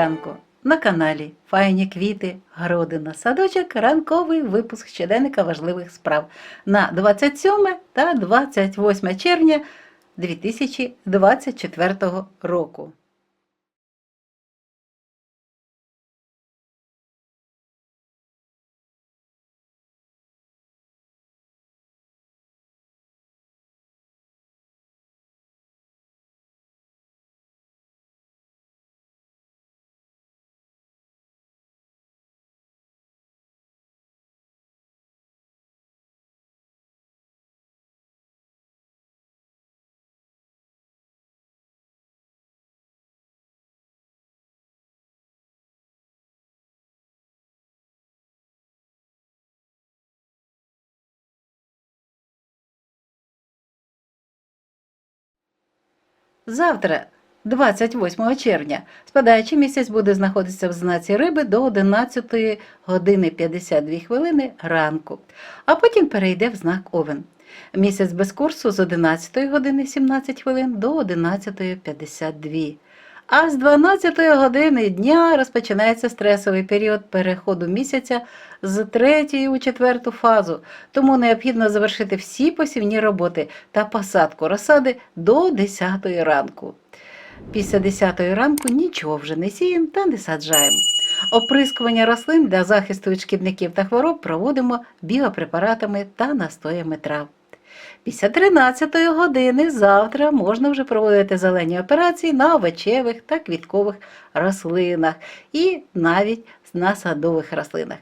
ранку! На каналі Файні квіти, городина, садочок, ранковий випуск щоденника важливих справ на 27 та 28 червня 2024 року. Завтра, 28 червня, спадаючий місяць буде знаходитися в знаці риби до 11 години 52 хвилини ранку, а потім перейде в знак Овен. Місяць без курсу з 11 години 17 хвилин до 11.52. А з 12 години дня розпочинається стресовий період переходу місяця з третьої у четверту фазу, тому необхідно завершити всі посівні роботи та посадку розсади до 10 ранку. Після 10 ранку нічого вже не сіємо та не саджаємо. Оприскування рослин для захисту від шкідників та хвороб проводимо біопрепаратами та настоями трав. Після 13 години завтра можна вже проводити зелені операції на овочевих та квіткових рослинах і навіть на садових рослинах.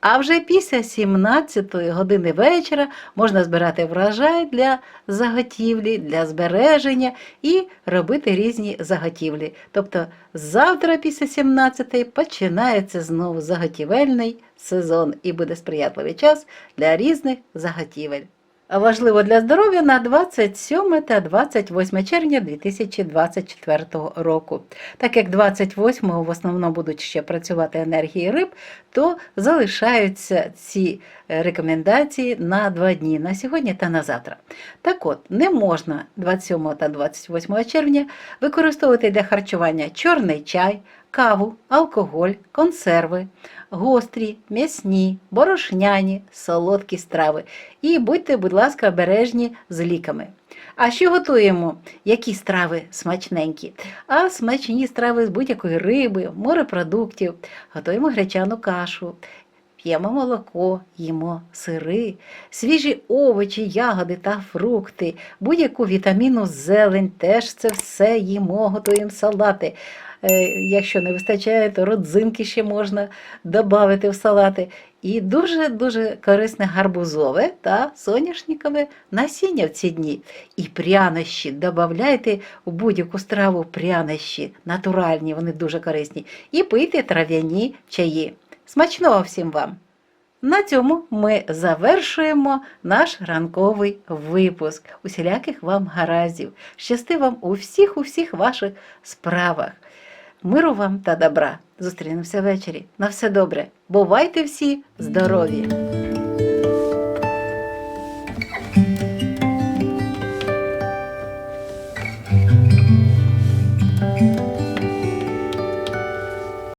А вже після 17 години вечора можна збирати врожай для заготівлі, для збереження і робити різні заготівлі. Тобто завтра після 17 починається знову заготівельний сезон і буде сприятливий час для різних заготівель. Важливо для здоров'я на 27 та 28 червня 2024 року. Так як 28 в основному будуть ще працювати енергії риб, то залишаються ці рекомендації на два дні на сьогодні та на завтра. Так от, не можна 27 та 28 червня використовувати для харчування чорний чай, каву, алкоголь, консерви, гострі, м'ясні, борошняні, солодкі страви. І будьте, будь ласка, обережні з ліками. А що готуємо? Які страви смачненькі? А смачні страви з будь-якої риби, морепродуктів. Готуємо гречану кашу. П'ємо молоко, їмо сири, свіжі овочі, ягоди та фрукти, будь-яку вітаміну зелень, теж це все їмо, готуємо салати. Е, Якщо не вистачає, то родзинки ще можна додати в салати. І дуже-дуже корисне гарбузове та соняшникове насіння в ці дні. І прянощі додавайте у будь-яку страву прянощі, натуральні, вони дуже корисні. І пийте трав'яні чаї. Смачного всім вам! На цьому ми завершуємо наш ранковий випуск. Усіляких вам гараздів. Щасти вам у всіх, у всіх ваших справах. Миру вам та добра. Зустрінемося ввечері. На все добре. Бувайте всі здорові!